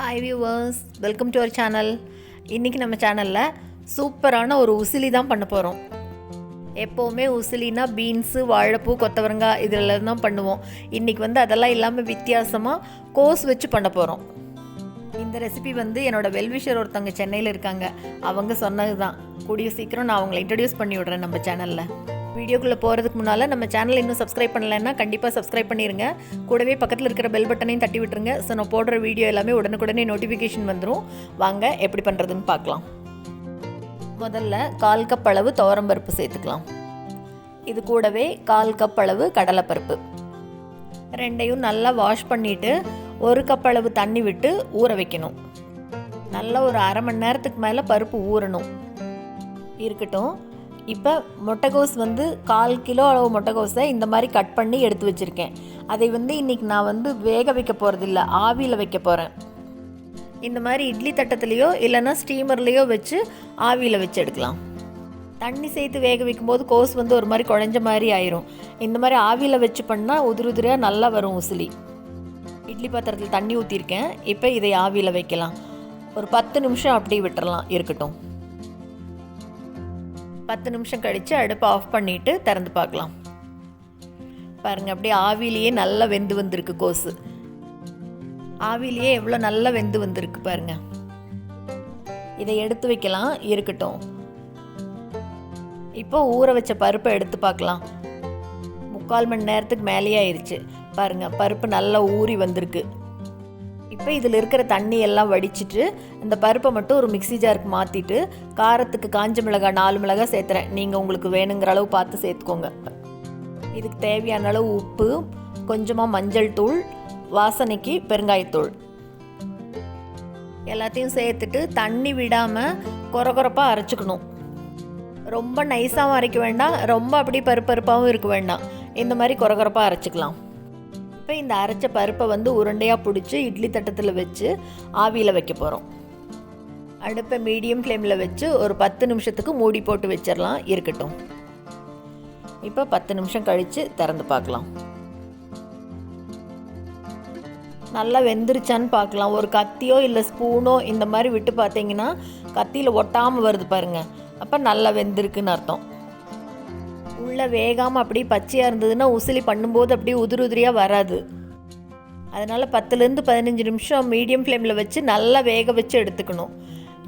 Hi viewers welcome to our channel இன்றைக்கி நம்ம சேனலில் சூப்பரான ஒரு உசிலி தான் பண்ண போகிறோம் எப்போவுமே உசிலினா பீன்ஸு வாழைப்பூ கொத்தவரங்காய் இதில் தான் பண்ணுவோம். இன்றைக்கி வந்து அதெல்லாம் இல்லாமல் வித்தியாசமாக கோஸ் வச்சு பண்ண போகிறோம் இந்த ரெசிபி வந்து என்னோட வெல்விஷர் ஒருத்தவங்க சென்னையில் இருக்காங்க. அவங்க சொன்னது தான் கூடிய சீக்கிரம் நான் அவங்களை இன்ட்ரடியூஸ் பண்ணி விட்றேன் நம்ம சேனலில் வீடியோக்குள்ளே போகிறதுக்கு முன்னால் நம்ம சேனல் இன்னும் சப்ஸ்கிரைப் பண்ணலைன்னா கண்டிப்பாக சப்ஸ்கிரைப் பண்ணிடுங்க கூடவே பக்கத்தில் இருக்கிற பெல் பட்டனையும் தட்டி விட்டுருங்க. ஸோ நான் போடுற வீடியோ எல்லாமே உடனுக்குடனே நோட்டிஃபிகேஷன் வந்துடும் வாங்க எப்படி பண்ணுறதுன்னு பார்க்கலாம். முதல்ல கால் கப் அளவு துவரம்பருப்பு சேர்த்துக்கலாம். இது கூடவே கால் கப் அளவு கடலைப்பருப்பு. ரெண்டையும் நல்லா வாஷ் பண்ணிவிட்டு ஒரு கப் அளவு தண்ணி விட்டு ஊற வைக்கணும். நல்லா ஒரு அரை மணி நேரத்துக்கு மேலே பருப்பு ஊறணும். இருக்கட்டும். இப்போ முட்டைகோஸ் வந்து கால் கிலோ அளவு முட்டைகோஸை இந்த மாதிரி கட் பண்ணி எடுத்து வச்சுருக்கேன். அதை வந்து இன்றைக்கி நான் வந்து வேக வைக்க போகிறதில்ல ஆவியில் வைக்க போகிறேன் இந்த மாதிரி இட்லி தட்டத்துலேயோ இல்லைன்னா ஸ்டீமர்லேயோ வச்சு ஆவியில் வச்சு எடுக்கலாம். தண்ணி சேர்த்து வேக வைக்கும்போது கோஸ் வந்து ஒரு மாதிரி குழஞ்ச மாதிரி ஆயிரும். இந்த மாதிரி ஆவியில் வச்சு பண்ணால் உதிரி உதிரியாக நல்லா வரும் உசிலி. இட்லி பாத்திரத்தில் தண்ணி ஊற்றிருக்கேன் இப்போ இதை ஆவியில் வைக்கலாம். ஒரு பத்து நிமிஷம் அப்படியே விட்டுறலாம் இருக்கட்டும். பத்து நிமிஷம் கழித்து அடுப்பை ஆஃப் பண்ணிவிட்டு திறந்து பார்க்கலாம். பாருங்கள் அப்படியே ஆவிலேயே நல்லா வெந்து வந்திருக்கு கோஸு. ஆவிலேயே எவ்வளோ நல்லா வெந்து வந்திருக்கு பாருங்கள் இதை எடுத்து வைக்கலாம் இருக்கட்டும். இப்போ ஊற வச்ச பருப்பை எடுத்து பார்க்கலாம். முக்கால் மணி நேரத்துக்கு மேலேயே ஆயிடுச்சு பாருங்கள் பருப்பு நல்லா ஊறி வந்திருக்கு. இப்போ இதில் இருக்கிற தண்ணி எல்லாம் வடிச்சிட்டு இந்த பருப்பை மட்டும் ஒரு மிக்ஸி ஜாருக்கு மாற்றிட்டு காரத்துக்கு காஞ்ச மிளகாய் நாலு மிளகாய் சேர்த்துறேன். நீங்கள் உங்களுக்கு வேணுங்கிற அளவு பார்த்து சேர்த்துக்கோங்க. இதுக்கு தேவையான அளவு உப்பு கொஞ்சமாக மஞ்சள் தூள் வாசனைக்கு பெருங்காயத்தூள். எல்லாத்தையும் சேர்த்துட்டு தண்ணி விடாமல் கொரகொரப்பாக அரைச்சிக்கணும். ரொம்ப நைஸாகவும் அரைக்க வேண்டாம். ரொம்ப அப்படி பருப்பருப்பாகவும் இருக்க வேண்டாம். இந்த மாதிரி குறகுறப்பாக அரைச்சிக்கலாம். இப்போ இந்த அரைச்ச பருப்பை வந்து உருண்டையாக பிடிச்சி இட்லி தட்டத்தில் வச்சு ஆவியில் வைக்க போகிறோம் அடுப்பை மீடியம் ஃப்ளேமில் வச்சு ஒரு பத்து நிமிஷத்துக்கு மூடி போட்டு வச்சிடலாம் இருக்கட்டும். இப்போ பத்து நிமிஷம் கழித்து திறந்து பார்க்கலாம். நல்லா வெந்துருச்சான்னு பார்க்கலாம். ஒரு கத்தியோ இல்லை ஸ்பூனோ இந்த மாதிரி விட்டு பார்த்தீங்கன்னா கத்தியில் ஒட்டாமல் வருது பாருங்கள் அப்போ நல்லா வெந்திருக்குன்னு அர்த்தம். உள்ளே வேகாமல் அப்படியே பச்சையாக இருந்ததுன்னா உசிலி பண்ணும்போது அப்படியே உதிரி உதிரியாக வராது. அதனால் பத்துலேருந்து பதினஞ்சு நிமிஷம் மீடியம் ஃப்ளேமில் வச்சு நல்லா வேக வச்சு எடுத்துக்கணும்.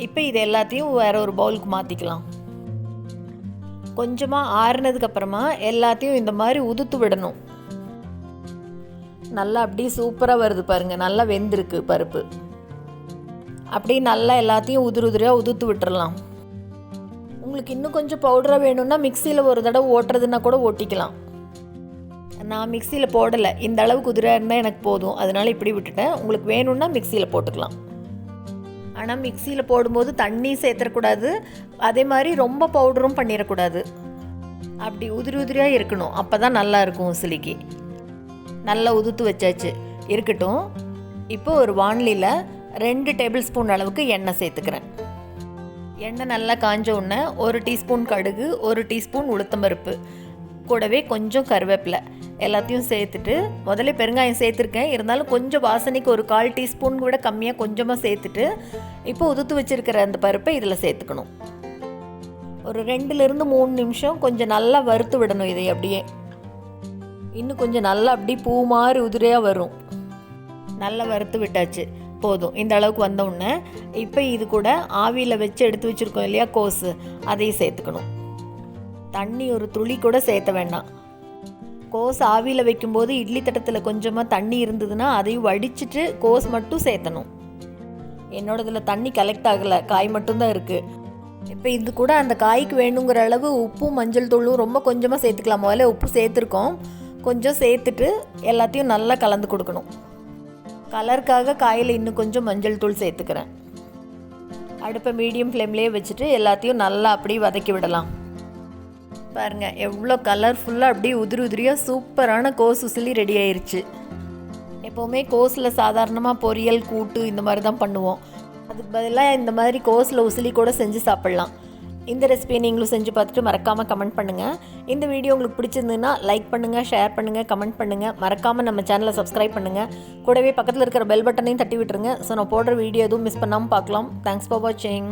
இப்போ இது எல்லாத்தையும் வேறு ஒரு பவுலுக்கு மாற்றிக்கலாம் கொஞ்சமாக ஆறுனதுக்கப்புறமா எல்லாத்தையும் இந்த மாதிரி உதுத்து விடணும். நல்லா அப்படியே சூப்பராக வருது பாருங்கள் நல்லா வெந்திருக்கு பருப்பு. அப்படியே நல்லா எல்லாத்தையும் உதிரி உதிரியாக உதுத்து விட்டுறலாம். உங்களுக்கு இன்னும் கொஞ்சம் பவுடராக வேணும்னா மிக்சியில் ஒரு தடவை ஓட்டுறதுன்னா கூட ஓட்டிக்கலாம். நான் மிக்சியில் போடலை. இந்த அளவு குதிரை இருந்தால் எனக்கு போதும். அதனால் இப்படி விட்டுட்டேன். உங்களுக்கு வேணும்னா மிக்சியில் போட்டுக்கலாம். ஆனால் மிக்சியில் போடும்போது தண்ணி சேர்த்துடக்கூடாது அதே மாதிரி ரொம்ப பவுடரும் பண்ணிடக்கூடாது அப்படி உதிரி உதிரியாக இருக்கணும். அப்போ தான் நல்லா இருக்கும் சிலிக்கு. நல்லா உதுத்து வச்சாச்சு. இருக்கட்டும். இப்போ ஒரு வாண்லியில் ரெண்டு டேபிள் ஸ்பூன் அளவுக்கு எண்ணெய் சேர்த்துக்கிறேன். எண்ணெய் நல்லா காஞ்ச உடனே ஒரு டீஸ்பூன் கடுகு ஒரு டீஸ்பூன் உளுத்தம்பருப்பு கூடவே கொஞ்சம் கருவேப்பிலை. எல்லாத்தையும் சேர்த்துட்டு முதல்ல பெருங்காயம் சேர்த்துருக்கேன். இருந்தாலும் கொஞ்சம் வாசனைக்கு ஒரு கால் டீஸ்பூன் கூட கம்மியாக கொஞ்சமாக சேர்த்துட்டு இப்போ உதுத்து வச்சுருக்கிற அந்த பருப்பை இதில் சேர்த்துக்கணும். ஒரு ரெண்டுலேருந்து மூணு நிமிஷம் கொஞ்சம் நல்லா வறுத்து விடணும் இதை அப்படியே. இன்னும் கொஞ்சம் நல்லா அப்படி பூ மாதிரி உதிரியாக வரும். நல்லா வறுத்து விட்டாச்சு. போதும். இந்த அளவுக்கு வந்த உடனே இப்போ இது கூட ஆவியில் வச்சு எடுத்து வச்சுருக்கோம் இல்லையா கோஸு. அதையும் சேர்த்துக்கணும். தண்ணி ஒரு துளி கூட சேர்த்த வேண்டாம். கோஸ் ஆவியில் வைக்கும்போது இட்லி தட்டத்தில் கொஞ்சமாக தண்ணி இருந்ததுன்னா அதையும் வடிச்சிட்டு கோஸ் மட்டும் சேர்த்தணும். என்னோட இதில் தண்ணி கலெக்ட் ஆகலை. காய் மட்டும்தான் இருக்குது இப்போ இது கூட அந்த காய்க்கு வேணுங்கிற அளவு உப்பும் மஞ்சள் தூளும் ரொம்ப கொஞ்சமாக சேர்த்துக்கலாம்? முதல்ல உப்பு சேர்த்துருக்கோம். கொஞ்சம் சேர்த்துட்டு எல்லாத்தையும் நல்லா கலந்து கொடுக்கணும். கலருக்காக காயில் இன்னும் கொஞ்சம் மஞ்சள் தூள் சேர்த்துக்கிறேன். அடுப்பை மீடியம் ஃப்ளேம்லேயே வச்சுட்டு எல்லாத்தையும் நல்லா அப்படியே வதக்கி விடலாம். பாருங்கள் எவ்வளோ கலர்ஃபுல்லாக அப்படியே உதிரி உதிரியாக சூப்பரான கோஸ் உசிலி ரெடி ஆயிடுச்சு எப்போவுமே கோஸில் சாதாரணமாக பொரியல் கூட்டு இந்த மாதிரி தான் பண்ணுவோம். அதுக்கு பதிலாக இந்த மாதிரி கோஸில் உசிலி கூட செஞ்சு சாப்பிட்லாம். இந்த ரெசிபியை நீங்களும் செஞ்சு பார்த்துட்டு மறக்காமல் கமெண்ட் பண்ணுங்கள் இந்த வீடியோ உங்களுக்கு பிடிச்சிருந்ததுன்னா லைக் பண்ணுங்கள் ஷேர் பண்ணுங்கள் கமெண்ட் பண்ணுங்கள் மறக்காமல் நம்ம சேனலை சப்ஸ்கிரைப் பண்ணுங்கள் கூடவே பக்கத்தில் இருக்கிற பெல் பட்டனையும் தட்டி விட்டுருங்க. ஸோ நான் போடுற வீடியோ எதுவும் மிஸ் பண்ணாமல் பார்க்கலாம். தேங்க்ஸ் ஃபார் வாட்சிங்